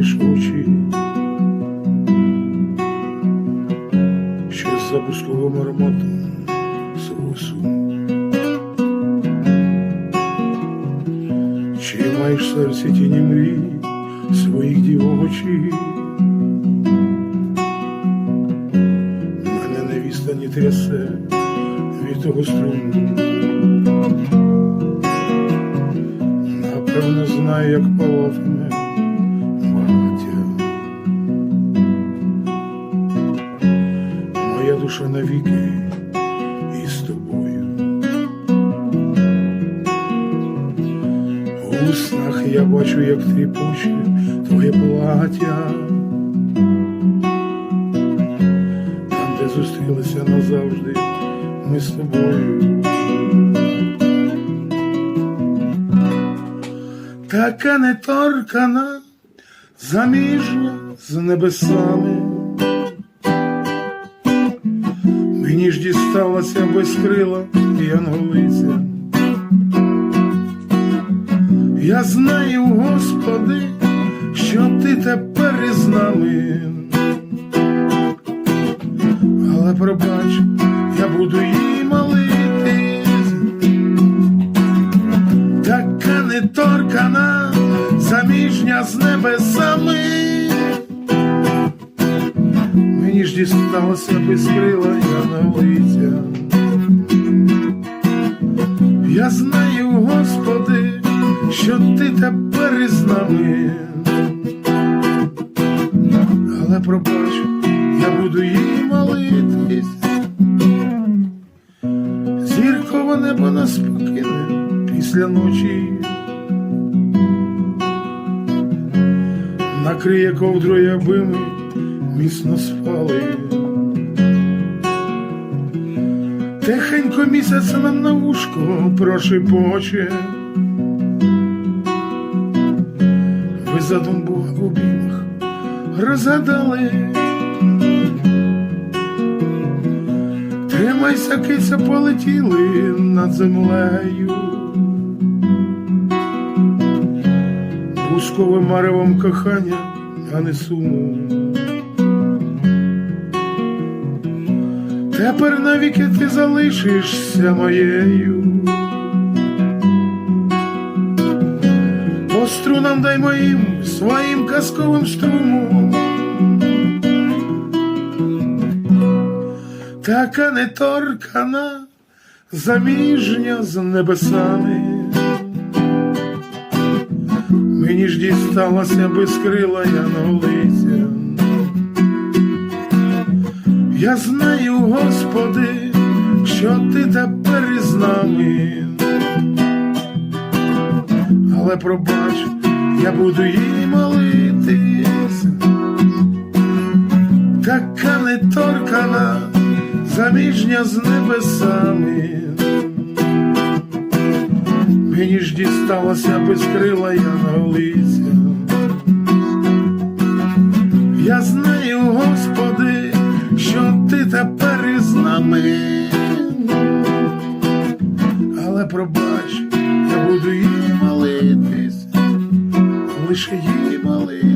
очі, що з запусковим ароматом свого. Чи маєш в серці тіні мрій своїх дівочі? Мене невіста не трясе від того струму. Напевно, знає, як палатиме душа навіки із тобою. У снах я бачу, як тріпоче твоє плаття. Там, де зустрілися назавжди ми з тобою. Така неторкана, заміжня з небесами. Дісталася без крила янголиця. Я знаю, Господи, що ти тепер із нами. Але пробач, я буду їй молитись. Така неторкана, заміжня з небесами. Мені ж дісталося без крила янголиця. Я знаю, Господи, що ти тепер із нами. Але пробач, я буду їй молитись. Зіркове небо нас покине після ночі. Накриє ковдрою, аби ми міцно спали. Тихенько місяць нам на вушко прошепоче. Ви задум Бога в обіймах розгадали. Тримайся, киця, полетіли над землею. Бусковим маревом кохання, а не суму. Тепер навіки ти залишишся моєю. По струнам дай моїм своїм казковим струмом. Така неторкана, заміжня з небесами. Мені ж дісталася без крила янголиця. Я знаю, Господи, що ти тепер із нами. Але пробач, я буду їй молитись. Така неторкана, заміжня з небесами. Мені ж дісталася без крила янголиця. Я знаю, Господи, що ти тепер нами. Але пробач, я буду їй молитись, лише їй молитись.